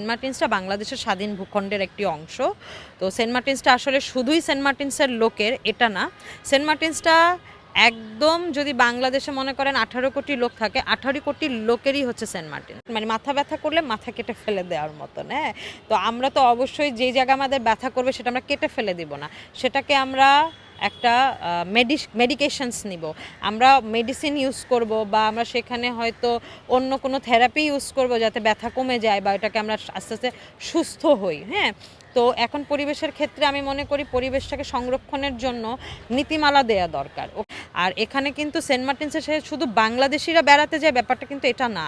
Saint মার্টিনসটা বাংলাদেশের স্বাধীন ভূখণ্ডের একটি অংশ। তো সেন্ট মার্টিনসটা আসলে শুধুই সেন্ট মার্টিনসের লোকের, এটা না। সেন্ট মার্টিনসটা একদম যদি বাংলাদেশে মনে করেন আঠারো কোটি লোক থাকে, আঠারো কোটি লোকেরই হচ্ছে সেন্ট মার্টিন। মানে মাথা ব্যথা করলে মাথা কেটে ফেলে দেওয়ার মতন হ্যাঁ? তো আমরা তো অবশ্যই যেই জায়গা আমাদের ব্যথা করবে সেটা আমরা কেটে ফেলে দিব না। সেটাকে আমরা একটা মেডিস মেডিকেশনস নিব। আমরা মেডিসিন ইউজ করব বা আমরা সেখানে হয়তো অন্য কোনো থেরাপি ইউজ করব যাতে ব্যথা কমে যায় বা এটাকে আমরা আস্তে আস্তে সুস্থ হই হ্যাঁ? তো এখন পরিবেশের ক্ষেত্রে আমি মনে করি পরিবেশটাকে সংরক্ষণের জন্য নীতিমালা দেয়া দরকার। আর এখানে কিন্তু সেন্ট মার্টিনসে সে শুধু বাংলাদেশিরা বেড়াতে যায়, ব্যাপারটা কিন্তু এটা না।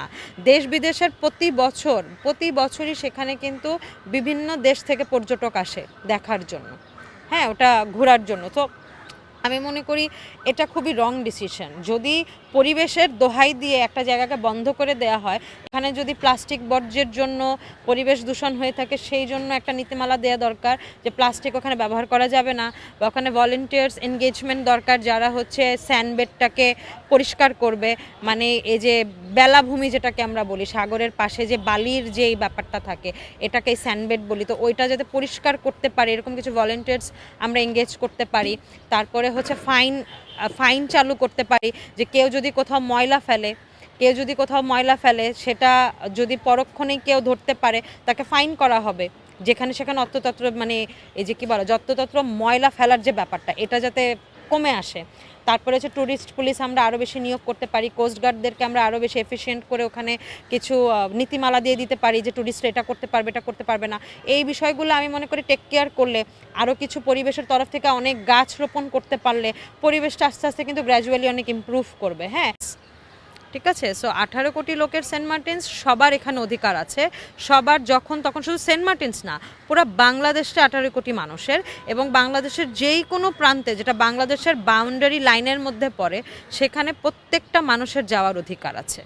দেশ বিদেশের প্রতি বছর, প্রতি বছরই সেখানে কিন্তু বিভিন্ন দেশ থেকে পর্যটক আসে দেখার জন্য হ্যাঁ? ওটা ঘোরার জন্য। তো আমি মনে করি এটা খুবই রং ডিসিশন যদি পরিবেশের দোহাই দিয়ে একটা জায়গাকে বন্ধ করে দেয়া হয়। এখানে যদি প্লাস্টিক বর্জ্যের জন্য পরিবেশ দূষণ হয়ে থাকে, সেই জন্য একটা নীতিমালা দেওয়া দরকার যে প্লাস্টিক ওখানে ব্যবহার করা যাবে না। বা ওখানে ভলেন্টিয়ার্স এনগেজমেন্ট দরকার যারা হচ্ছে স্যান্ডবেডটাকে পরিষ্কার করবে। মানে এই যে বেলাভূমি যেটাকে আমরা বলি, সাগরের পাশে যে বালির যে ব্যাপারটা থাকে, এটাকে স্যান্ডবেড বলি। তো ওইটা যাতে পরিষ্কার করতে পারে, এরকম কিছু ভলেন্টিয়ার্স আমরা এঙ্গেজ করতে পারি। তারপরে হচ্ছে ফাইন ফাইন চালু করতে পারি যে কেউ যদি কোথাও ময়লা ফেলে, কেউ যদি কোথাও ময়লা ফেলে, সেটা যদি পরক্ষণেই কেউ ধরতে পারে, তাকে ফাইন করা হবে। যেখানে সেখানে অত্রতত্র মানে এই যে কী বলো, যত্রতত্র ময়লা ফেলার যে ব্যাপারটা, এটা যাতে কমে আসে। তারপরে হচ্ছে ট্যুরিস্ট পুলিশ আমরা আরও বেশি নিয়োগ করতে পারি। কোস্টগার্ডদেরকে আমরা আরও বেশি এফিসিয়েন্ট করে ওখানে কিছু নীতিমালা দিয়ে দিতে পারি যে ট্যুরিস্ট এটা করতে পারবে, এটা করতে পারবে না। এই বিষয়গুলো আমি মনে করি টেক কেয়ার করলে আরও কিছু পরিবেশের তরফ থেকে অনেক গাছ রোপণ করতে পারলে পরিবেশটা আস্তে আস্তে কিন্তু গ্র্যাজুয়ালি অনেক ইম্প্রুভ করবে হ্যাঁ? ঠিক আছে? সো আঠারো কোটি লোকের সেন্ট মার্টিনস সবার এখানে অধিকার আছে। সবার যখন, তখন শুধু সেন্ট মার্টিনস না, পুরো বাংলাদেশটা আঠারো কোটি মানুষের এবং বাংলাদেশের যেই কোনো প্রান্তে, যেটা বাংলাদেশের বাউন্ডারি লাইনের মধ্যে পড়ে, সেখানে প্রত্যেকটা মানুষের যাওয়ার অধিকার আছে।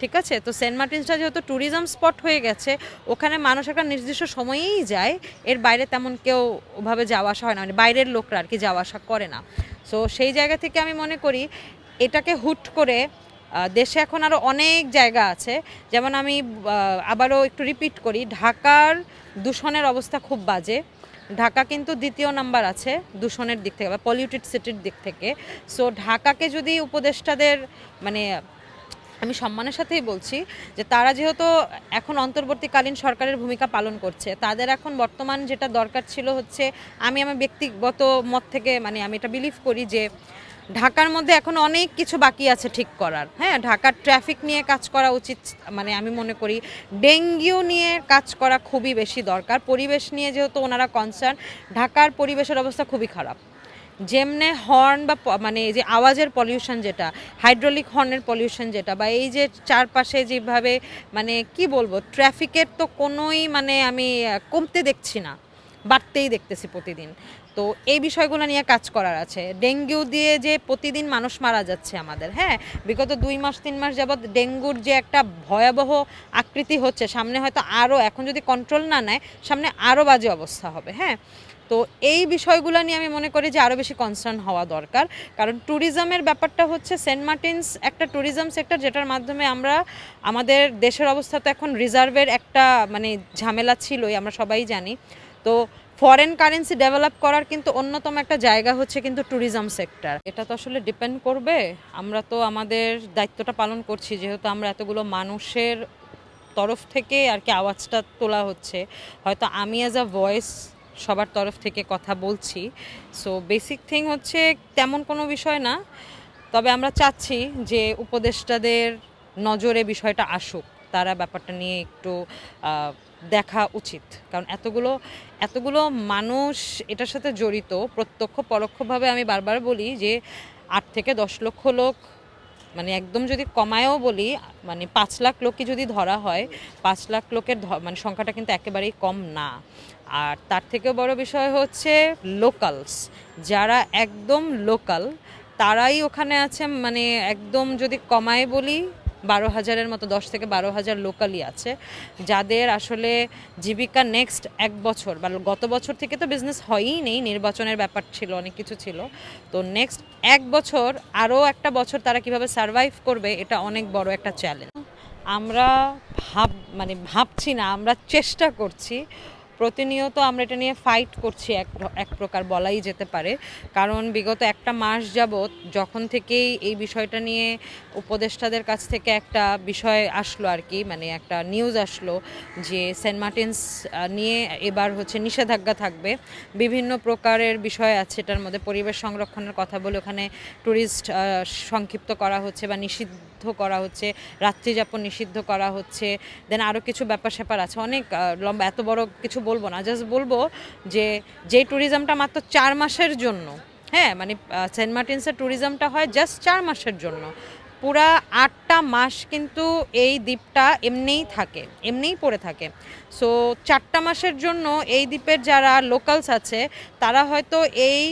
ঠিক আছে? তো সেন্ট মার্টিনসটা যেহেতু ট্যুরিজম স্পট হয়ে গেছে, ওখানে মানুষ একটা নির্দিষ্ট সময়েই যায়, এর বাইরে তেমন কেউ ওভাবে যাওয়া আসা হয় না মানে বাইরের লোকরা আর কি যাওয়া আসা করে না। সো সেই জায়গা থেকে আমি মনে করি, এটাকে হুট করে দেশে এখন আরও অনেক জায়গা আছে। যেমন আমি আবারও একটু রিপিট করি, ঢাকার দূষণের অবস্থা খুব বাজে। ঢাকা কিন্তু দ্বিতীয় নাম্বার আছে দূষণের দিক থেকে বা পলিউটেড সিটির দিক থেকে। সো ঢাকাকে যদি উপদেষ্টাদের মানে আমি সম্মানের সাথেই বলছি যে, তারা যেহেতু এখন অন্তর্বর্তীকালীন সরকারের ভূমিকা পালন করছে, তাদের এখন বর্তমান যেটা দরকার ছিল হচ্ছে, আমি আমার ব্যক্তিগত মত থেকে মানে আমি এটা বিলিভ করি যে ঢাকার মধ্যে এখন অনেক কিছু বাকি আছে ঠিক করার। হ্যাঁ ঢাকার ট্রাফিক নিয়ে কাজ করা উচিত মানে আমি মনে করি ডেঙ্গিও নিয়ে কাজ করা খুবই বেশি দরকার। পরিবেশ নিয়ে যেহেতু ওনারা কনসার্ন ঢাকার পরিবেশের অবস্থা খুবই খারাপ। যেমনে হর্ন বা মানে এই যে আওয়াজের পলিউশন যেটা হাইড্রোলিক হর্নের পলিউশন যেটা, বা এই যে চারপাশে যেভাবে মানে কি বলব ট্রাফিকের তো কোনোই মানে আমি কমতে দেখছি না। বাড়তেই দেখতেছি প্রতিদিন। তো এই বিষয়গুলো নিয়ে কাজ করার আছে। ডেঙ্গু দিয়ে যে প্রতিদিন মানুষ মারা যাচ্ছে আমাদের হ্যাঁ? বিগত দুই মাস, তিন মাস যাবৎ ডেঙ্গুর যে একটা ভয়াবহ আকৃতি হচ্ছে, সামনে হয়তো আরও এখন যদি কন্ট্রোল না নেয়, সামনে আরও বাজে অবস্থা হবে হ্যাঁ? তো এই বিষয়গুলো নিয়ে আমি মনে করি যে আরও বেশি কনসার্ন হওয়া দরকার। কারণ ট্যুরিজমের ব্যাপারটা হচ্ছে সেন্ট মার্টিনস একটা ট্যুরিজম সেক্টর যেটার মাধ্যমে আমরা, আমাদের দেশের অবস্থা তো এখন রিজার্ভের একটা মানে ঝামেলা ছিলই, আমরা সবাই জানি। তো ফরেন কারেন্সি ডেভেলপ করার কিন্তু অন্যতম একটা জায়গা হচ্ছে কিন্তু ট্যুরিজম সেক্টর এটা তো আসলে ডিপেন্ড করবে। আমরা তো আমাদের দায়িত্বটা পালন করছি, যেহেতু আমরা এতগুলো মানুষের তরফ থেকে আর কি আওয়াজটা তোলা হচ্ছে। হয়তো আমি অ্যাজ আ ভয়েস সবার তরফ থেকে কথা বলছি। সো বেসিক থিং হচ্ছে তেমন কোনো বিষয় না। তবে আমরা চাচ্ছি যে উপদেষ্টাদের নজরে বিষয়টা আসুক, তারা ব্যাপারটা নিয়ে একটু দেখা উচিত। কারণ এতগুলো এতগুলো মানুষ এটার সাথে জড়িত, প্রত্যক্ষ, পরোক্ষভাবে আমি বারবার বলি যে আট থেকে দশ লক্ষ লোক মানে একদম যদি কমায়ও বলি মানে পাঁচ লাখ লোককে যদি ধরা হয়, পাঁচ লাখ লোকের মানে সংখ্যাটা কিন্তু একেবারেই কম না। আর তার থেকেও বড় বিষয় হচ্ছে লোকালস যারা একদম লোকাল তারাই ওখানে আছে মানে একদম যদি কমায় বলি বারো হাজারের মতো, দশ থেকে বারো হাজার লোকালই আছে। যাদের আসলে জীবিকা নেক্সট এক বছর, বা গত বছর থেকে তো বিজনেস হয়ই নেই, নির্বাচনের ব্যাপার ছিল, অনেক কিছু ছিল। তো নেক্সট এক বছর, আরও একটা বছর তারা কীভাবে সারভাইভ করবে, এটা অনেক বড় একটা চ্যালেঞ্জ আমরা ভাব মানে ভাবছি না, আমরা চেষ্টা করছি প্রতিনিয়ত আমরা এটা নিয়ে ফাইট করছি এক এক প্রকার বলাই যেতে পারে। কারণ বিগত একটা মাস যাবৎ যখন থেকেই এই বিষয়টা নিয়ে উপদেষ্টাদের কাছ থেকে একটা বিষয় আসলো আর কি মানে একটা নিউজ আসলো যে সেন্ট মার্টিনস নিয়ে এবার হচ্ছে নিষেধাজ্ঞা থাকবে। বিভিন্ন প্রকারের বিষয় আছে, এটার মধ্যে পরিবেশ সংরক্ষণের কথা বলে ওখানে ট্যুরিস্ট সংক্ষিপ্ত করা হচ্ছে বা নিষিদ্ধ করা হচ্ছে, রাত্রিযাপন নিষিদ্ধ করা হচ্ছে। দেন আরও কিছু ব্যাপার স্যাপার আছে। অনেক লম্বা, এত বড় কিছু বলব না জাস্ট বলব যে যে ট্যুরিজমটা মাত্র চার মাসের জন্য হ্যাঁ মানে সেন্ট মার্টিনসের ট্যুরিজমটা হয় জাস্ট চার মাসের জন্য। পুরা আটটা মাস কিন্তু এই দ্বীপটা এমনিই থাকে, এমনিই পড়ে থাকে। সো চারটা মাসের জন্য এই দ্বীপের যারা লোকালস আছে, তারা হয়তো এই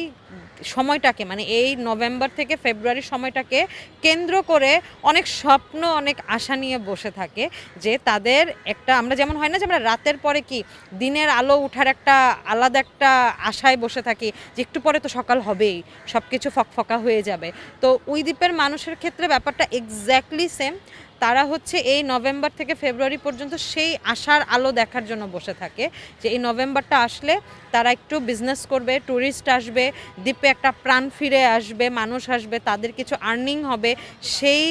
সময়টাকে মানে এই নভেম্বর থেকে ফেব্রুয়ারি সময়টাকে কেন্দ্র করে অনেক স্বপ্ন, অনেক আশা নিয়ে বসে থাকে যে তাদের একটা, আমরা যেমন হয় না যে আমরা রাতের পরে কি দিনের আলো উঠার একটা আলাদা একটা আশায় বসে থাকি যে একটু পরে তো সকাল হবেই সব কিছু ফকফকা হয়ে যাবে। তো ওই দ্বীপের মানুষের ক্ষেত্রে ব্যাপারটা এক্স্যাক্টলি সেম তারা হচ্ছে এই নভেম্বর থেকে ফেব্রুয়ারি পর্যন্ত সেই আশার আলো দেখার জন্য বসে থাকে যে এই নভেম্বরটা আসলে তারা একটু বিজনেস করবে ট্যুরিস্ট আসবে, দ্বীপে একটা প্রাণ ফিরে আসবে, মানুষ আসবে, তাদের কিছু আর্নিং হবে, সেই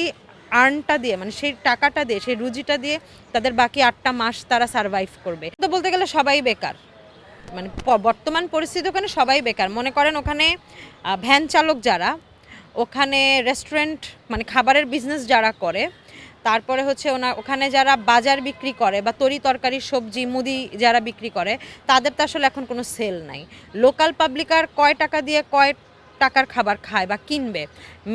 আর্নটা দিয়ে মানে সেই টাকাটা দিয়ে, সেই রুজিটা দিয়ে তাদের বাকি আটটা মাস তারা সারভাইভ করবে। তো বলতে গেলে সবাই বেকার। মানে বর্তমান পরিস্থিতি ওখানে সবাই বেকার। মনে করেন ওখানে ভ্যান চালক যারা, ওখানে রেস্টুরেন্ট মানে খাবারের বিজনেস যারা করে তারপরে হচ্ছে ওনার, ওখানে যারা বাজার বিক্রি করে বা তরি তরকারি, সবজি, মুদি যারা বিক্রি করে, তাদের তো আসলে এখন কোনো সেল নাই। লোকাল পাবলিক আর কয় টাকা দিয়ে কয় টাকার খাবার খায় বা কিনবে।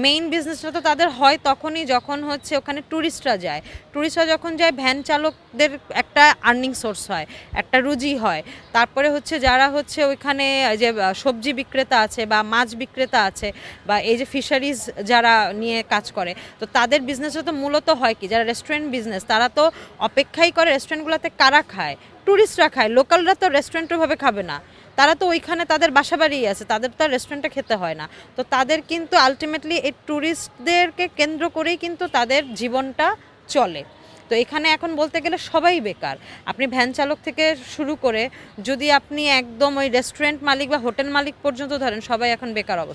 মেইন বিজনেসটা তো তাদের হয় তখনই যখন হচ্ছে ওখানে ট্যুরিস্টরা যায়। ট্যুরিস্টরা যখন যায় ভ্যান চালকদের একটা আর্নিং সোর্স হয়, একটা রুজি হয়। তারপরে হচ্ছে যারা হচ্ছে ওইখানে যে সবজি বিক্রেতা আছে বা মাছ বিক্রেতা আছে বা এই যে ফিশারিজ যারা নিয়ে কাজ করে, তো তাদের বিজনেসটা তো মূলত হয় কি, যারা রেস্টুরেন্ট বিজনেস তারা তো অপেক্ষাই করে রেস্টুরেন্টগুলোতে কারা খায়? ট্যুরিস্টরা খায় লোকালরা তো রেস্টুরেন্টভাবে খাবে না। তারা তো ওইখানে তাদের বাসা বাড়িই আছে, তাদের তো আর রেস্টুরেন্টে খেতে হয় না। তো তাদের কিন্তু আলটিমেটলি এই ট্যুরিস্টদেরকে কেন্দ্র করেই কিন্তু তাদের জীবনটা চলে। তো এখানে এখন বলতে গেলে সবাই বেকার। আপনি ভ্যান চালক থেকে শুরু করে যদি আপনি একদম ওই রেস্টুরেন্ট মালিক বা হোটেল মালিক পর্যন্ত ধরেন, সবাই এখন বেকার অবস্থা।